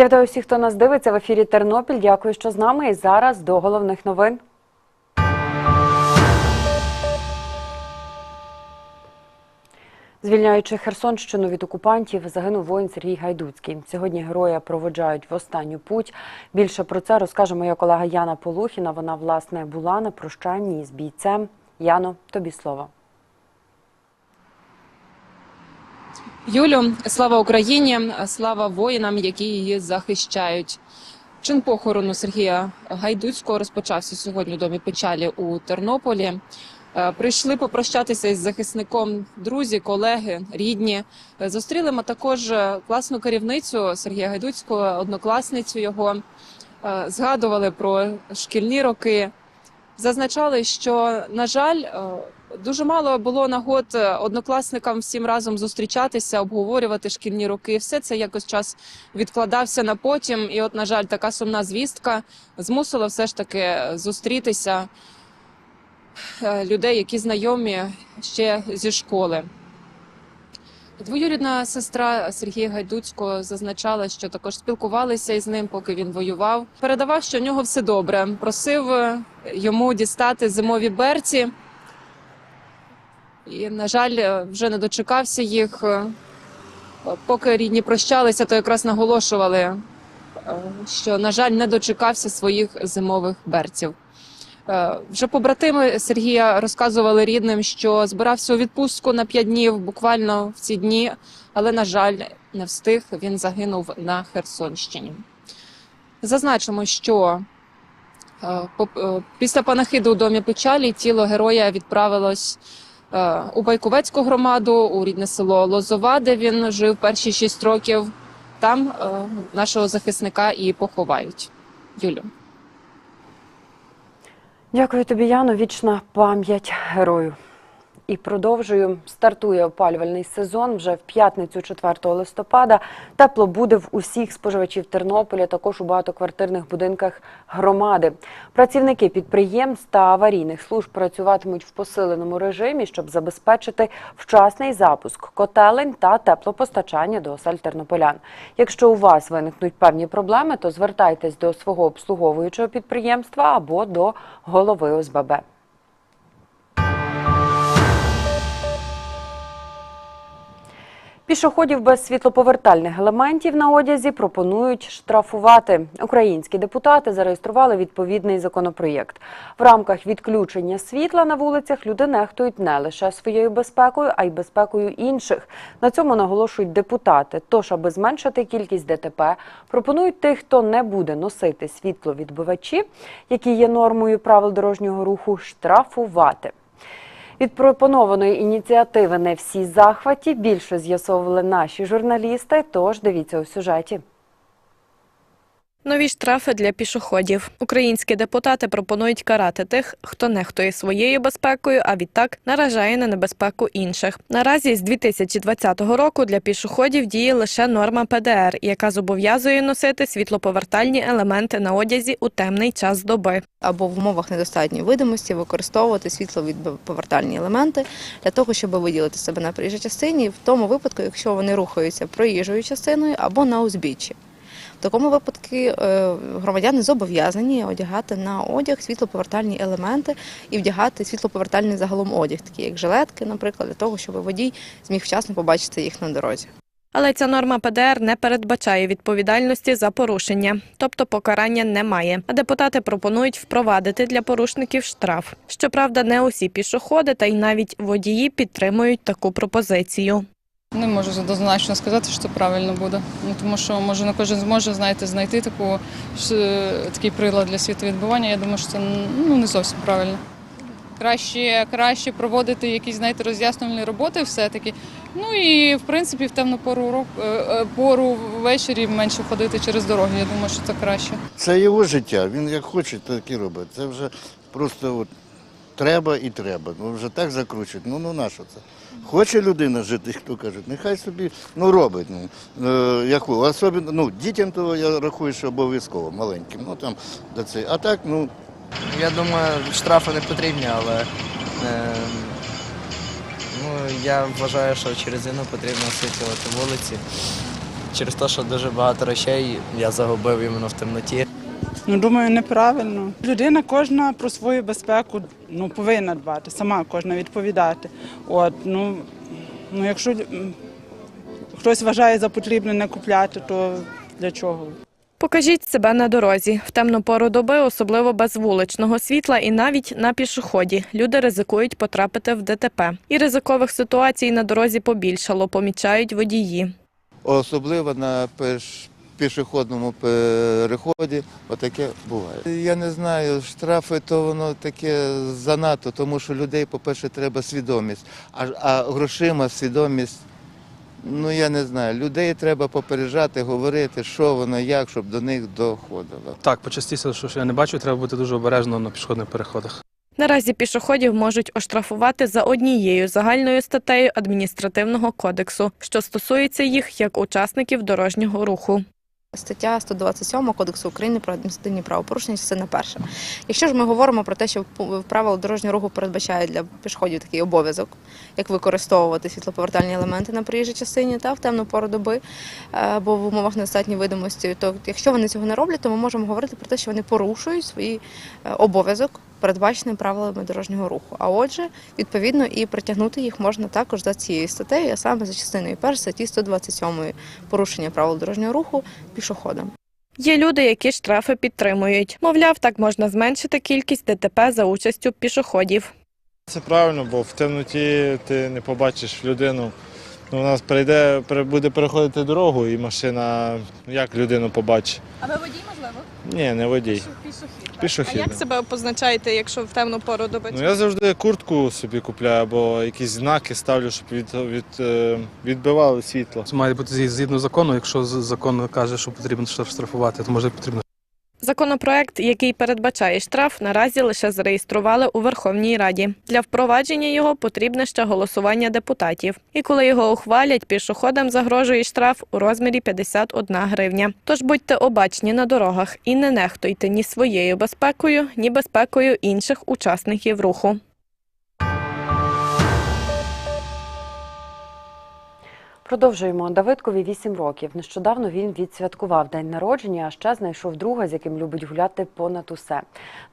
Я вітаю всіх, хто нас дивиться в ефірі Тернопіль. Дякую, що з нами. І зараз до головних новин. Звільняючи Херсонщину від окупантів, загинув воїн Сергій Гайдуцький. Сьогодні героя проводжають в останню путь. Більше про це розкаже моя колега Яна Полухіна. Вона власне була на прощанні з бійцем. Яно, тобі слово. Юлю, слава Україні, слава воїнам, які її захищають. Чин похорону Сергія Гайдуцького розпочався сьогодні у домі печалі у Тернополі. Е, Прийшли попрощатися із захисником друзі, колеги, рідні. Е, Зустріли ми також е, класну керівницю Сергія Гайдуцького, однокласницю його. Згадували про шкільні роки. Зазначали, що на жаль, дуже мало було нагод е, однокласникам всім разом зустрічатися, обговорювати шкільні роки. Все це якось час відкладався на потім. І, от, на жаль, така сумна звістка змусила все ж таки зустрітися е, людей, які знайомі ще зі школи. Двоюрідна сестра Сергія Гайдуцького зазначала, що також спілкувалися із ним, поки він воював. Передавав, що в нього все добре. Просив е, йому дістати зимові берці. І, на жаль, е, вже не дочекався їх. Е, Поки рідні прощалися, то якраз наголошували, е, що, на жаль, не дочекався своїх зимових берців. Вже побратими Сергія розказували рідним, що збирався у відпустку на 5 днів, буквально в ці дні, але, на жаль, не встиг. Він загинув на Херсонщині. Зазначимо, що після панахиду у домі печалі тіло героя відправилось у Байковецьку громаду, у рідне село Лозова, де він жив перші шість років. Там е, нашого захисника і поховають. Юлю. Дякую тобі, Яно. Вічна пам'ять герою. І продовжую. Стартує опалювальний сезон вже в п'ятницю, 4 листопада. Тепло буде в усіх споживачів Тернополя, також у багатоквартирних будинках громади. Працівники підприємств та аварійних служб працюватимуть в посиленому режимі, щоб забезпечити вчасний запуск котелень та теплопостачання до осель тернополян. Якщо у вас виникнуть певні проблеми, то звертайтесь до свого обслуговуючого підприємства або до голови ОСББ. Пішоходів без світлоповертальних елементів на одязі пропонують штрафувати. Українські депутати зареєстрували відповідний законопроєкт. В рамках відключення світла на вулицях люди нехтують не лише своєю безпекою, а й безпекою інших. На цьому наголошують депутати. Тож, аби зменшити кількість ДТП, пропонують тих, хто не буде носити світловідбивачі, які є нормою правил дорожнього руху, штрафувати. Від пропонованої ініціативи не всі захваті. Більше з'ясовували наші журналісти. Тож дивіться у сюжеті. Нові штрафи для пішоходів. Українські депутати пропонують карати тих, хто нехтує своєю безпекою, а відтак наражає на небезпеку інших. Наразі з 2020 року для пішоходів діє лише норма ПДР, яка зобов'язує носити світлоповертальні елементи на одязі у темний час доби. або в умовах недостатньої видимості використовувати світловідповертальні елементи для того, щоб виділити себе на проїжджій частині, в тому випадку, якщо вони рухаються проїжджою частиною або на узбіччі. В такому випадку е, громадяни зобов'язані одягати на одяг світлоповертальні елементи і вдягати світлоповертальний загалом одяг, такі як жилетки, наприклад, для того, щоб водій зміг вчасно побачити їх на дорозі. Але ця норма ПДР не передбачає відповідальності за порушення, тобто покарання немає. А депутати пропонують впровадити для порушників штраф. Щоправда, не усі пішоходи та й навіть водії підтримують таку пропозицію. Не можу однозначно сказати, що це правильно буде. Ну, тому що може не кожен зможе знаєте, знайти таку, такий прилад для світовідбивання. Я думаю, що це ну, не зовсім правильно. Краще, краще проводити якісь знаєте, роз'яснювальні роботи все-таки. Ну і в принципі в темну пору року, е, е, пору ввечері менше ходити через дороги. Я думаю, що це краще. Це його життя. Він як хоче, так і робить. Це вже просто от треба і треба. Ну вже так закручують. Ну ну на що це? Хоче людина жити, хто каже, нехай собі ну робить. Ну е, яку особливо, ну дітям то я рахую, що обов'язково маленьким. Ну там до це. А так, ну Я думаю, штрафи не потрібні, але е, ну, я вважаю, що через війну потрібно освітлювати вулиці. через те, що дуже багато речей я загубив іменно в темноті. Ну, думаю, неправильно. Людина кожна про свою безпеку ну, повинна дбати, сама кожна відповідати. От, ну, ну, якщо хтось вважає за потрібне не купляти, то для чого? Покажіть себе на дорозі. В темну пору доби, особливо без вуличного світла і навіть на пішоході. Люди ризикують потрапити в ДТП. І ризикових ситуацій на дорозі побільшало, помічають водії. особливо на пеш- пішохідному переході, отаке буває. Я не знаю, штрафи то воно таке занадто, тому що людей, по-перше, треба свідомість, а, а грошима свідомість. Ну я не знаю. Людей треба попереджати, говорити, що воно, як, щоб до них доходило. Так, почастіше, що я не бачу, треба бути дуже обережно на пішохідних переходах. Наразі пішоходів можуть оштрафувати за однією загальною статтею адміністративного кодексу, що стосується їх як учасників дорожнього руху. Стаття 127 Кодексу України про адміністративні правопорушення, частина перша. Якщо ж ми говоримо про те, що правила дорожнього руху передбачає для пішоходів такий обов'язок, як використовувати світлоповертальні елементи на проїжджій частині та в темну пору доби, е, або в умовах недостатньої видимості, то якщо вони цього не роблять, то ми можемо говорити про те, що вони порушують свій е, обов'язок, передбачений правилами дорожнього руху. А отже, відповідно, і притягнути їх можна також за цією статтею, а саме за частиною першої статті 127 порушення правил дорожнього руху пішоходам. Є люди, які штрафи підтримують. Мовляв, так можна зменшити кількість ДТП за участю пішоходів. Це правильно, бо в темноті ти не побачиш людину. Ну, у нас прийде, буде переходити дорогу, і машина як людину побачить. А ви водій, можливо? Ні, не водій. Пішохід. Пішохід. А як себе позначаєте, якщо в темну пору доби? Ну я завжди куртку собі купляю або якісь знаки ставлю, щоб від, від, е, відбивали світло. Це має бути згідно закону. Якщо закон каже, що потрібно штрафувати, то може потрібно. Законопроект, який передбачає штраф, наразі лише зареєстрували у Верховній Раді. Для впровадження його потрібне ще голосування депутатів. І коли його ухвалять, пішоходам загрожує штраф у розмірі 51 гривня. Тож будьте обачні на дорогах і не нехтуйте ні своєю безпекою, ні безпекою інших учасників руху. Продовжуємо. Давидкові 8 років. Нещодавно він відсвяткував день народження, а ще знайшов друга, з яким любить гуляти понад усе.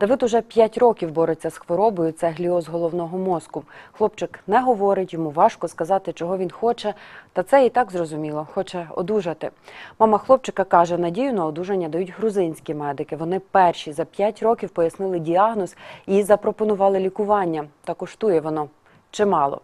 Давид уже 5 років бореться з хворобою. Це гліоз головного мозку. Хлопчик не говорить, йому важко сказати, чого він хоче. Та це і так зрозуміло. Хоче одужати. Мама хлопчика каже, надію на одужання дають грузинські медики. Вони перші за 5 років пояснили діагноз і запропонували лікування. Та коштує воно чимало.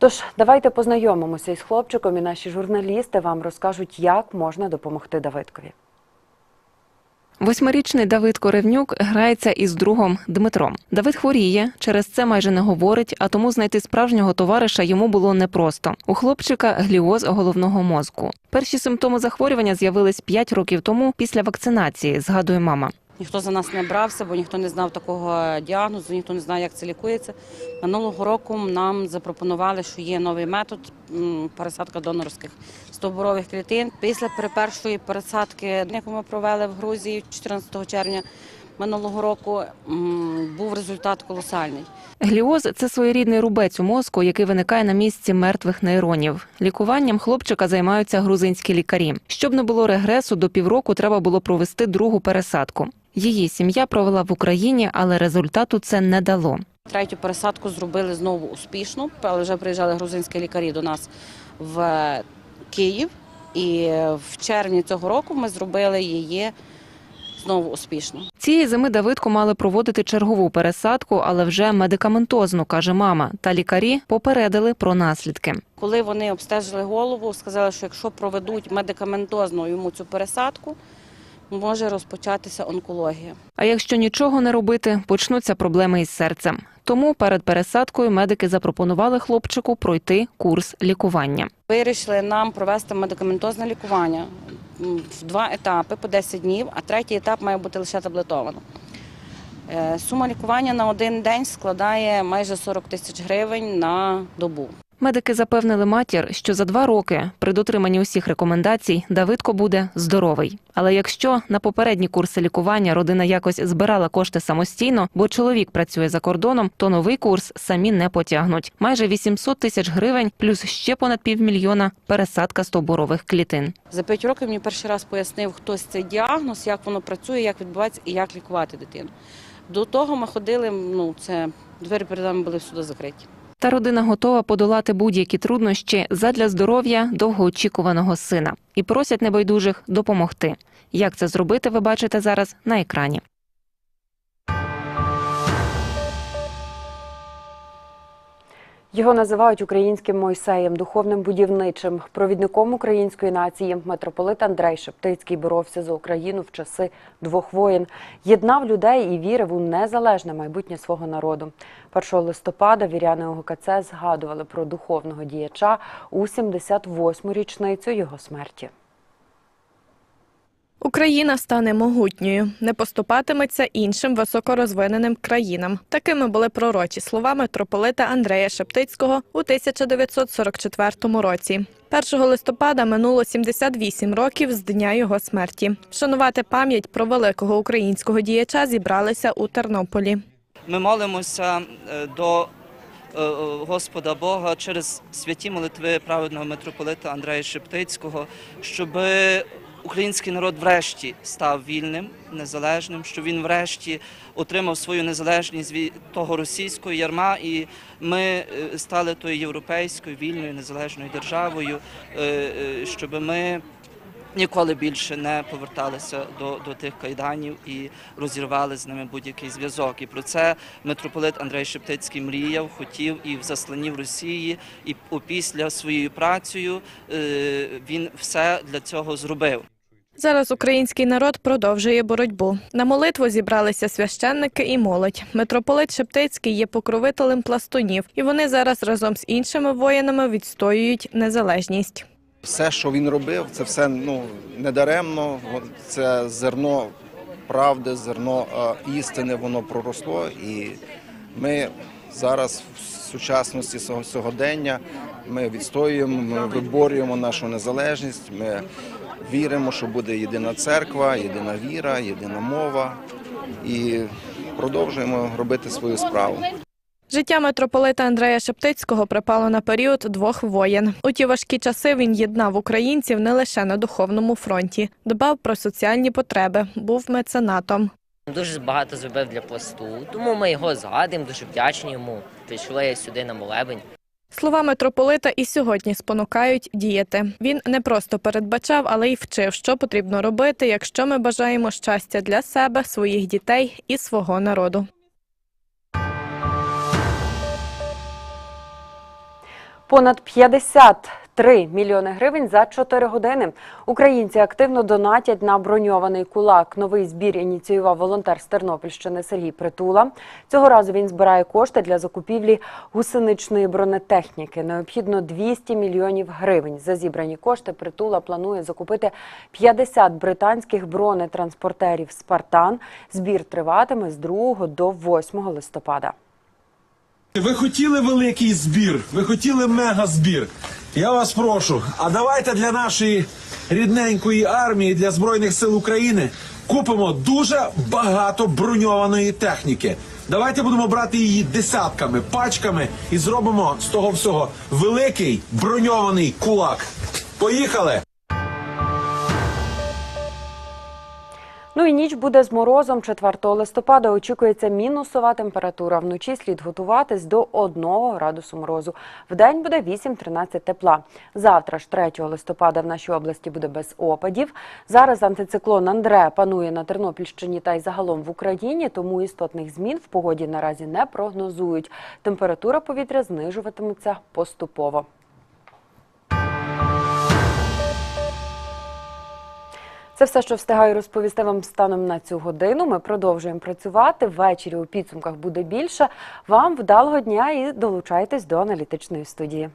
Тож давайте познайомимося із хлопчиком, і наші журналісти вам розкажуть, як можна допомогти Давидкові. Восьмирічний Давид Коревнюк грається із другом Дмитром. Давид хворіє, через це майже не говорить, а тому знайти справжнього товариша йому було непросто. У хлопчика гліоз головного мозку. Перші симптоми захворювання з'явились 5 років тому після вакцинації, згадує мама. Ніхто за нас не брався, бо ніхто не знав такого діагнозу, ніхто не знає, як це лікується. Минулого року нам запропонували, що є новий метод пересадка донорських стовбурових клітин. Після першої пересадки, яку ми провели в Грузії 14 червня минулого року, був результат колосальний. Гліоз це своєрідний рубець у мозку, який виникає на місці мертвих нейронів. Лікуванням хлопчика займаються грузинські лікарі. Щоб не було регресу, до півроку треба було провести другу пересадку. Її сім'я провела в Україні, але результату це не дало. Третю пересадку зробили знову успішно, але вже приїжджали грузинські лікарі до нас в Київ. І в червні цього року ми зробили її знову успішно. Цієї зими Давидку мали проводити чергову пересадку, але вже медикаментозну, каже мама. Та лікарі попередили про наслідки. Коли вони обстежили голову, сказали, що якщо проведуть медикаментозно йому цю пересадку, може розпочатися онкологія. А якщо нічого не робити, почнуться проблеми із серцем. Тому перед пересадкою медики запропонували хлопчику пройти курс лікування. Вирішили нам провести медикаментозне лікування в два етапи по 10 днів, а третій етап має бути лише таблетовано. Е, Сума лікування на один день складає майже 40 тисяч гривень на добу. Медики запевнили матір, що за два роки при дотриманні усіх рекомендацій Давидко буде здоровий. Але якщо на попередні курси лікування родина якось збирала кошти самостійно, бо чоловік працює за кордоном, то новий курс самі не потягнуть. Майже 800 тисяч гривень, плюс ще понад півмільйона пересадка стовбурових клітин. За п'ять років мені перший раз пояснив хтось цей діагноз, як воно працює, як відбувається і як лікувати дитину. До того ми ходили, ну це двері перед нами були всюди закриті. Та родина готова подолати будь-які труднощі задля здоров'я довгоочікуваного сина і просять небайдужих допомогти. Як це зробити, ви бачите зараз на екрані. Його називають українським Мойсеєм, духовним будівничим, провідником української нації. Митрополит Андрей Шептицький боровся за Україну в часи двох воєн, єднав людей і вірив у незалежне майбутнє свого народу. 1 листопада віряни ОГКЦ згадували про духовного діяча у 78-му річницю його смерті. Україна стане могутньою, не поступатиметься іншим високорозвиненим країнам. Такими були пророчі слова митрополита Андрея Шептицького у 1944 році. 1 листопада минуло 78 років з дня його смерті. Вшанувати пам'ять про великого українського діяча зібралися у Тернополі. Ми молимося е, до е, Господа Бога через святі молитви праведного митрополита Андрея Шептицького, щоб український народ врешті став вільним, незалежним, щоб він врешті отримав свою незалежність від того російського ярма, і ми е, стали тою європейською вільною незалежною державою, е, е, щоб ми ніколи більше не поверталися до, до тих кайданів і розірвали з ними будь-який зв'язок. І про це митрополит Андрей Шептицький мріяв, хотів і в засланні в Росії, і опісля своєю працею е, він все для цього зробив. Зараз український народ продовжує боротьбу. На молитву зібралися священники і молодь. Митрополит Шептицький є покровителем пластунів, і вони зараз разом з іншими воїнами відстоюють незалежність. Все, що він робив, це все ну недаремно. Це зерно правди, зерно е, істини, воно проросло. І ми зараз в сучасності сього- сьогодення ми відстоюємо, ми виборюємо нашу незалежність. Ми віримо, що буде єдина церква, єдина віра, єдина мова. І продовжуємо робити свою справу. Життя митрополита Андрея Шептицького припало на період двох воєн. У ті важкі часи він єднав українців не лише на духовному фронті, дбав про соціальні потреби, був меценатом. Дуже багато зробив для пласту, тому ми його згадуємо, дуже вдячні йому. Прийшли сюди на молебень. Слова митрополита і сьогодні спонукають діяти. Він не просто передбачав, але й вчив, що потрібно робити, якщо ми бажаємо щастя для себе, своїх дітей і свого народу. Понад 53 мільйони гривень за 4 години. Українці активно донатять на броньований кулак. Новий збір ініціював волонтер з Тернопільщини Сергій Притула. Цього разу він збирає кошти для закупівлі гусеничної бронетехніки. Необхідно 200 мільйонів гривень. За зібрані кошти Притула планує закупити 50 британських бронетранспортерів «Спартан». Збір триватиме з 2 до 8 листопада. Ви хотіли великий збір, ви хотіли мегазбір. Я вас прошу, а давайте для нашої рідненької армії, для Збройних сил України купимо дуже багато броньованої техніки. Давайте будемо брати її десятками, пачками і зробимо з того всього великий броньований кулак. Поїхали! Ну і ніч буде з морозом. 4 листопада очікується мінусова температура. Вночі слід готуватись до 1 градусу морозу. Вдень буде 8-13 тепла. Завтра ж 3 листопада в нашій області буде без опадів. Зараз антициклон Андре панує на Тернопільщині та й загалом в Україні, тому істотних змін в погоді наразі не прогнозують. Температура повітря знижуватиметься поступово. Це все, що встигаю розповісти вам станом на цю годину. Ми продовжуємо працювати. Ввечері у підсумках буде більше. Вам вдалого дня і долучайтесь до аналітичної студії.